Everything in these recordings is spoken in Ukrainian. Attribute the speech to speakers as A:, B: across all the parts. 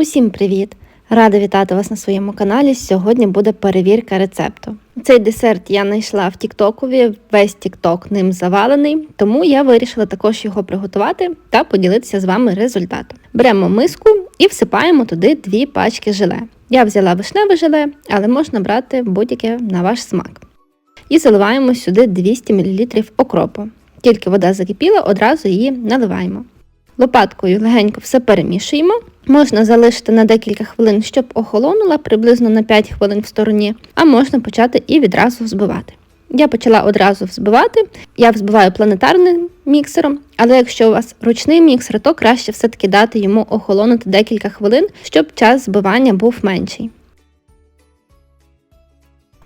A: Усім привіт! Рада вітати вас на своєму каналі. Сьогодні буде перевірка рецепту. Цей десерт я знайшла в Тіктокові, весь Тікток ним завалений, тому я вирішила також його приготувати та поділитися з вами результатом. Беремо миску і всипаємо туди дві пачки желе. Я взяла вишневе желе, але можна брати будь-яке на ваш смак. І заливаємо сюди 200 мл окропу. Тільки вода закипіла, одразу її наливаємо. Лопаткою легенько все перемішуємо. Можна залишити на декілька хвилин, щоб охолонула, приблизно на 5 хвилин в стороні, а можна почати і відразу взбивати. Я почала одразу взбивати. Я взбиваю планетарним міксером, але якщо у вас ручний міксер, то краще все-таки дати йому охолонути декілька хвилин, щоб час збивання був менший.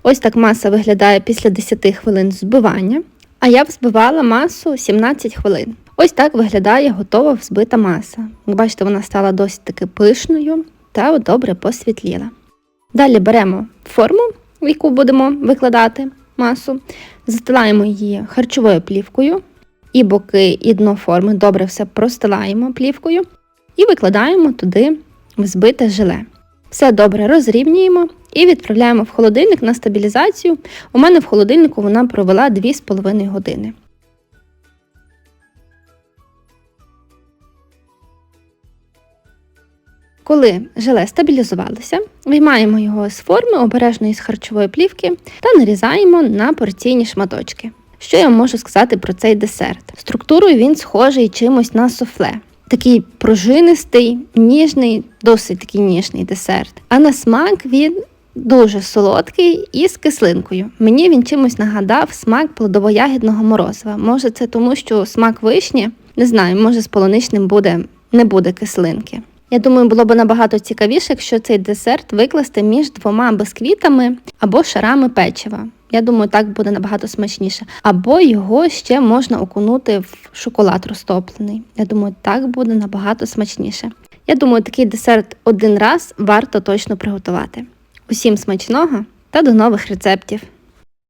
A: Ось так маса виглядає після 10 хвилин збивання, а я взбивала масу 17 хвилин. Ось так виглядає готова взбита маса. Як бачите, вона стала досить таки пишною та добре посвітліла. Далі беремо форму, в яку будемо викладати масу, застилаємо її харчовою плівкою, і боки, і дно форми добре все простилаємо плівкою і викладаємо туди взбите желе. Все добре розрівнюємо і відправляємо в холодильник на стабілізацію. У мене в холодильнику вона провела 2,5 години. Коли желе стабілізувалося, виймаємо його з форми обережно із харчової плівки та нарізаємо на порційні шматочки. Що я можу сказати про цей десерт? Структурою він схожий чимось на суфле. Такий пружинистий, ніжний, досить такий ніжний десерт. А на смак він дуже солодкий і з кислинкою. Мені він чимось нагадав смак плодово-ягідного морозива. Може, це тому, що смак вишні? Не знаю, може з полуничним буде, не буде кислинки. Я думаю, було б набагато цікавіше, якщо цей десерт викласти між двома бисквітами або шарами печива. Я думаю, так буде набагато смачніше. Або його ще можна окунути в шоколад розтоплений. Я думаю, так буде набагато смачніше. Я думаю, такий десерт один раз варто точно приготувати. Усім смачного та до нових рецептів!